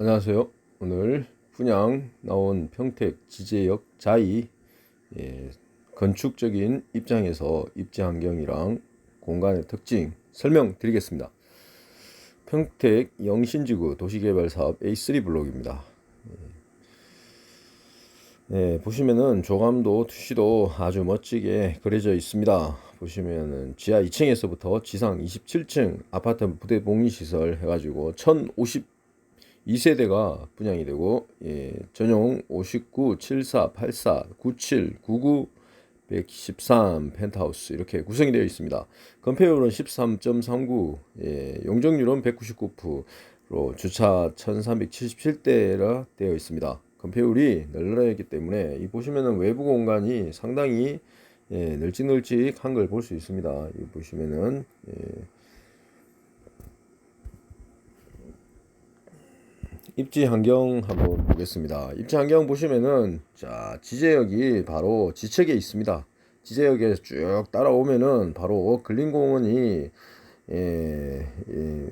안녕하세요. 오늘 분양 나온 평택 지제역 자이 예, 건축적인 입장에서 입지 환경이랑 공간의 특징 설명드리겠습니다. 평택 영신지구 도시개발사업 A3 블록입니다. 네, 보시면은 조감도 투시도 아주 멋지게 그려져 있습니다. 보시면은 지하 2층에서부터 지상 27층 아파트 부대 복리 시설 해가지고 1052세대가 분양이 되고 예, 전용 59, 74, 84, 97, 99, 113 펜트하우스 이렇게 구성이 되어 있습니다. 건폐율은 13.39, 예, 용적률은 199%로 주차 1377대라 되어 있습니다. 건폐율이 널널하기 때문에 이 보시면은 외부 공간이 상당히 예, 널찍널찍한 걸 볼 수 있습니다. 이 보시면은 예, 입지 환경 한번 보겠습니다. 입지 환경 보시면은 자 지제역이 바로 지척에 있습니다. 지제역에 쭉 따라오면은 바로 근린공원이 예, 예,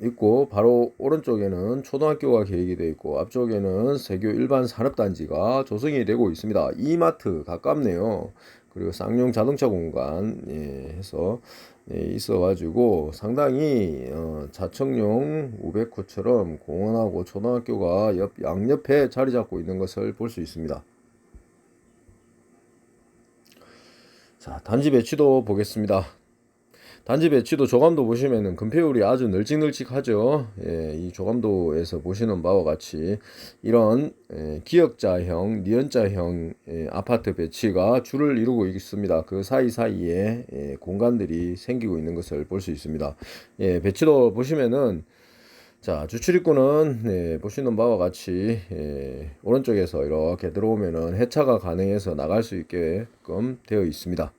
있고 바로 오른쪽에는 초등학교가 계획이 되어 있고 앞쪽에는 세교 일반 산업단지가 조성이 되고 있습니다. 이마트 가깝네요. 그리고 쌍용 자동차 공간 예, 해서 예, 있어가지고 상당히 어, 자청용 우백호처럼 공원하고 초등학교가 옆 양옆에 자리 잡고 있는 것을 볼 수 있습니다. 자 단지 배치도 보겠습니다. 단지 배치도 조감도 보시면은 금폐율이 아주 널찍널찍하죠. 예, 이 조감도에서 보시는 바와 같이 이런 예, 기역자형, 니은자형 예, 아파트 배치가 줄을 이루고 있습니다. 그 사이사이에 예, 공간들이 생기고 있는 것을 볼 수 있습니다. 예, 배치도 보시면은 자 주출입구는 예, 보시는 바와 같이 예, 오른쪽에서 이렇게 들어오면은 해차가 가능해서 나갈 수 있게끔 되어 있습니다.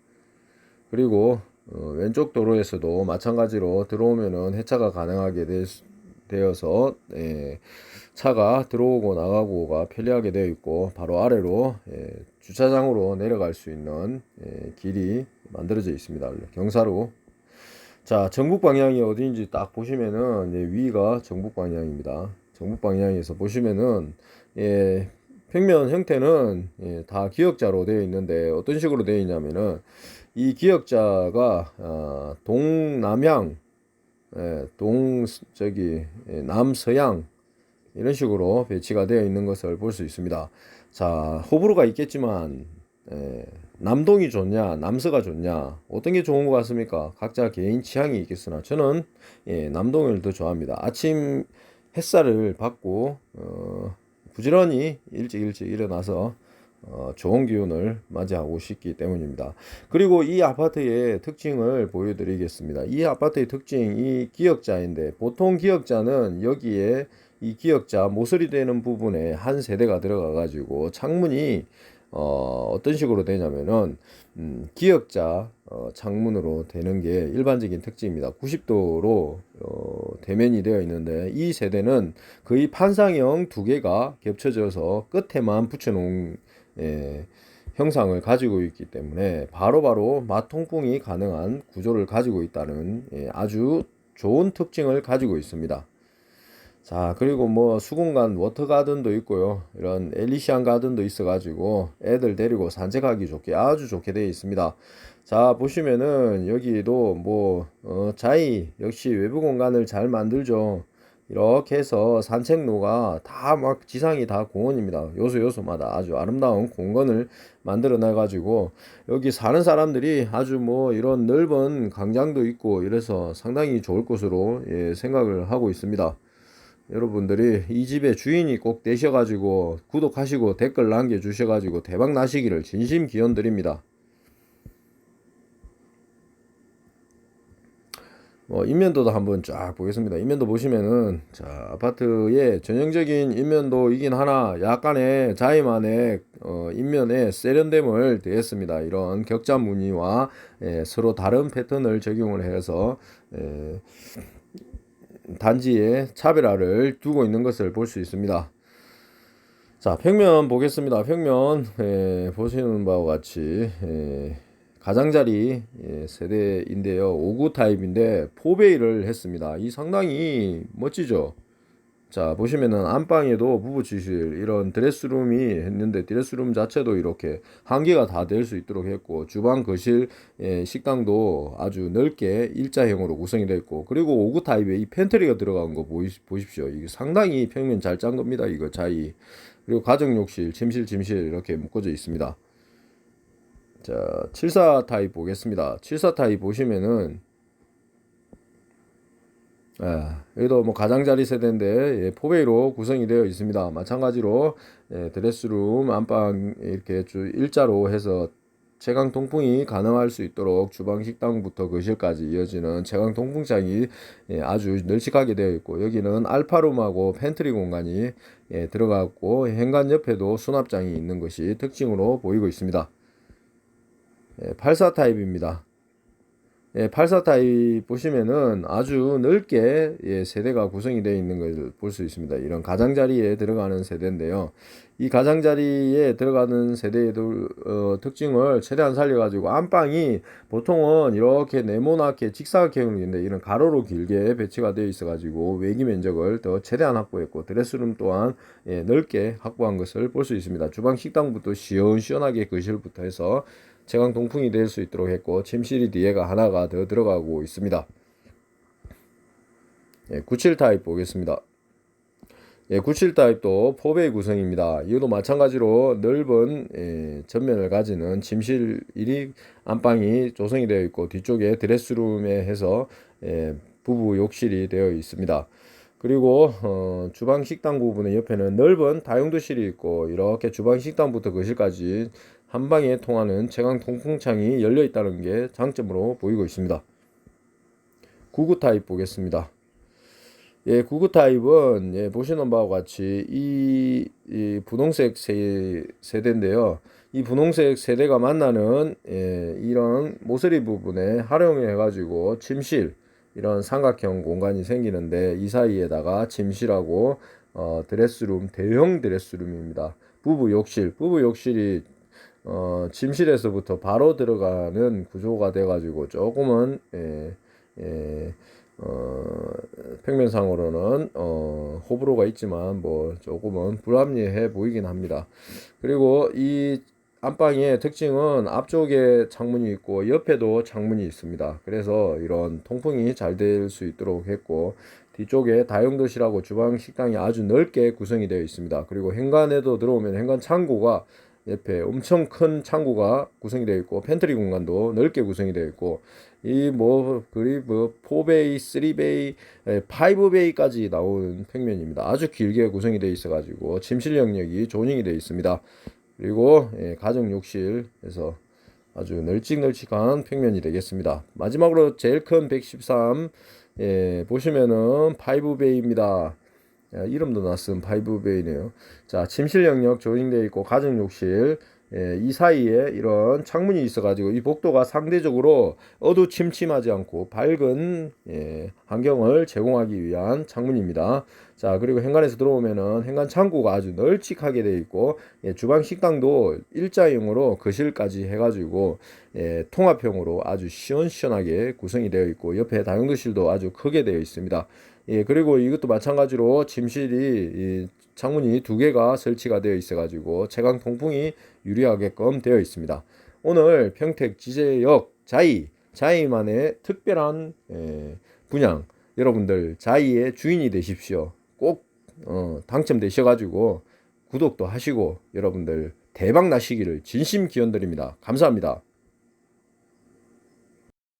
그리고 어, 왼쪽 도로에서도 마찬가지로 들어오면은 해차가 가능하게 되, 되어서 예, 차가 들어오고 나가고가 편리하게 되어 있고 바로 아래로 예, 주차장으로 내려갈 수 있는 예, 길이 만들어져 있습니다. 경사로 자 전북 방향이 어디인지 딱 보시면은 예, 위가 전북 방향입니다. 전북 방향에서 보시면은 예, 평면 형태는 예, 다 기역자로 되어 있는데 어떤 식으로 되어 있냐면은 이 기역자가 어, 동남향, 예, 동 저기 예, 남서양 이런 식으로 배치가 되어 있는 것을 볼 수 있습니다. 자 호불호가 있겠지만 예, 남동이 좋냐 남서가 좋냐 어떤 게 좋은 것 같습니까? 각자 개인 취향이 있겠으나 저는 예, 남동을 더 좋아합니다. 아침 햇살을 받고 어, 부지런히 일찍 일찍 일어나서 어, 좋은 기운을 맞이하고 싶기 때문입니다. 그리고 이 아파트의 특징을 보여드리겠습니다. 이 아파트의 특징 이 기역자인데 보통 기역자는 여기에 이 기역자 모서리 되는 부분에 한 세대가 들어가 가지고 창문이 어, 어떤 식으로 되냐면은 음, 기역자 어, 창문으로 되는 게 일반적인 특징입니다. 90도로 어, 대면이 되어 있는데 이 세대는 거의 판상형 두 개가 겹쳐져서 끝에만 붙여놓은 예, 형상을 가지고 있기 때문에 바로바로 마통풍이 가능한 구조를 가지고 있다는 예, 아주 좋은 특징을 가지고 있습니다. 자 그리고 뭐 수공간 워터 가든도 있고요 이런 엘리시안 가든도 있어 가지고 애들 데리고 산책하기 좋게 아주 좋게 되어 있습니다 자 보시면은 여기도 뭐 어, 자이 역시 외부 공간을 잘 만들죠 이렇게 해서 산책로가 다 막 지상이 다 공원입니다. 요소 요소마다 아주 아름다운 공간을 만들어 놔 가지고 여기 사는 사람들이 아주 뭐 이런 넓은 광장도 있고 이래서 상당히 좋을 것으로 예, 생각을 하고 있습니다. 여러분들이 이 집의 주인이 꼭 되셔가지고 구독하시고 댓글 남겨주셔가지고 대박 나시기를 진심 기원 드립니다. 뭐 인면도도 한번 쫙 보겠습니다. 인면도 보시면은 자 아파트의 전형적인 인면도이긴 하나 약간의 자이만의 어, 인면에 세련됨을 더했습니다. 이런 격자 무늬와 예, 서로 다른 패턴을 적용을 해서 예, 단지에 차별화를 두고 있는 것을 볼 수 있습니다. 자 평면 보겠습니다. 평면 예, 보시는 바와 같이 예, 가장자리 예, 세대인데요. 5구 타입인데 포베이를 했습니다. 이 상당히 멋지죠. 자 보시면은 안방에도 부부치실 이런 드레스룸이 했는데 드레스룸 자체도 이렇게 한 개가 다 될 수 있도록 했고 주방 거실 예, 식당도 아주 넓게 일자형으로 구성이 있고 그리고 오구 타입에 이 팬트리가 들어간 거 보이, 보십시오. 이게 상당히 평면 잘 짠 겁니다 이거 자이. 그리고 가정 욕실 침실 짐실 이렇게 묶어져 있습니다. 자 74 타입 보겠습니다. 74 타입 보시면은 예, 여기도 뭐 가장자리 세대인데 예, 포베이로 구성이 되어 있습니다. 마찬가지로 예, 드레스룸, 안방 이렇게 쭉 일자로 해서 채광 통풍이 가능할 수 있도록 주방 식당부터 거실까지 이어지는 채광 통풍창이 예, 아주 널찍하게 되어 있고 여기는 알파룸하고 팬트리 공간이 예, 들어갔고 현관 옆에도 수납장이 있는 것이 특징으로 보이고 있습니다. 예, 84 타입입니다. 예, 84 타입 보시면은 아주 넓게 예, 세대가 구성이 되어 있는 것을 볼 수 있습니다. 이런 가장자리에 들어가는 세대인데요. 이 가장자리에 들어가는 세대의 어, 특징을 최대한 살려가지고 안방이 보통은 이렇게 네모나게 직사각형인데 이런 가로로 길게 배치가 되어 있어가지고 외기 면적을 더 최대한 확보했고 드레스룸 또한 예, 넓게 확보한 것을 볼 수 있습니다. 주방 식당부터 시원시원하게 거실부터 해서 채광 동풍이 될 수 있도록 했고 침실이 뒤에가 하나가 더 들어가고 있습니다. 예, 97 타입 보겠습니다. 예, 97 타입도 포베이 구성입니다. 이것도 마찬가지로 넓은 예, 전면을 가지는 침실 1위 안방이 조성이 되어 있고 뒤쪽에 드레스룸에 해서 예, 부부 욕실이 되어 있습니다. 그리고 어, 주방 식당 부분의 옆에는 넓은 다용도실이 있고 이렇게 주방 식당부터 거실까지 한 방에 통하는 채광 통풍창이 열려 있다는 게 장점으로 보이고 있습니다. 구구 타입 보겠습니다. 예, 구구 타입은 예, 보시는 바와 같이 이, 이 분홍색 세, 세대인데요. 이 분홍색 세대가 만나는 예, 이런 모서리 부분에 활용해 가지고 침실 이런 삼각형 공간이 생기는데 이 사이에다가 침실하고 어, 드레스룸 대형 드레스룸입니다. 부부 욕실, 부부 욕실이 어, 침실에서부터 바로 들어가는 구조가 돼가지고 조금은 예, 예, 어, 평면상으로는 어, 호불호가 있지만 뭐 조금은 불합리해 보이긴 합니다. 그리고 이 안방의 특징은 앞쪽에 창문이 있고 옆에도 창문이 있습니다. 그래서 이런 통풍이 잘 될 수 있도록 했고 뒤쪽에 다용도실하고 주방 식당이 아주 넓게 구성이 되어 있습니다. 그리고 현관에도 들어오면 현관 창고가 옆에 엄청 큰 창고가 구성이 되어 있고 팬트리 공간도 넓게 구성이 되어 있고 이 뭐 그리 뭐 4베이, 3베이, 5베이까지 나오는 평면입니다. 아주 길게 구성이 되어 있어 가지고 침실 영역이 조닝이 되어 있습니다. 그리고 예, 가정 욕실에서 아주 널찍널찍한 평면이 되겠습니다. 마지막으로 제일 큰 113 예, 보시면은 5베이입니다. 야, 이름도 낯선 파이브베이네요. 자, 침실 영역 조인되어 있고 가정 욕실 예, 이 사이에 이런 창문이 있어가지고 이 복도가 상대적으로 어두침침하지 않고 밝은 예, 환경을 제공하기 위한 창문입니다. 자 그리고 현관에서 들어오면은 현관 창고가 아주 널찍하게 되어 있고 예, 주방 식당도 일자형으로 거실까지 해가지고 예, 통합형으로 아주 시원시원하게 구성이 되어 있고 옆에 다용도실도 아주 크게 되어 있습니다. 예, 그리고 이것도 마찬가지로 침실이 창문이 두 개가 설치가 되어 있어 가지고 채광 통풍이 유리하게끔 되어 있습니다. 오늘 평택 지제역 자이 자이만의 특별한 예, 분양 여러분들 자이의 주인이 되십시오. 꼭 어, 당첨되셔 가지고 구독도 하시고 여러분들 대박 나시기를 진심 기원드립니다. 감사합니다.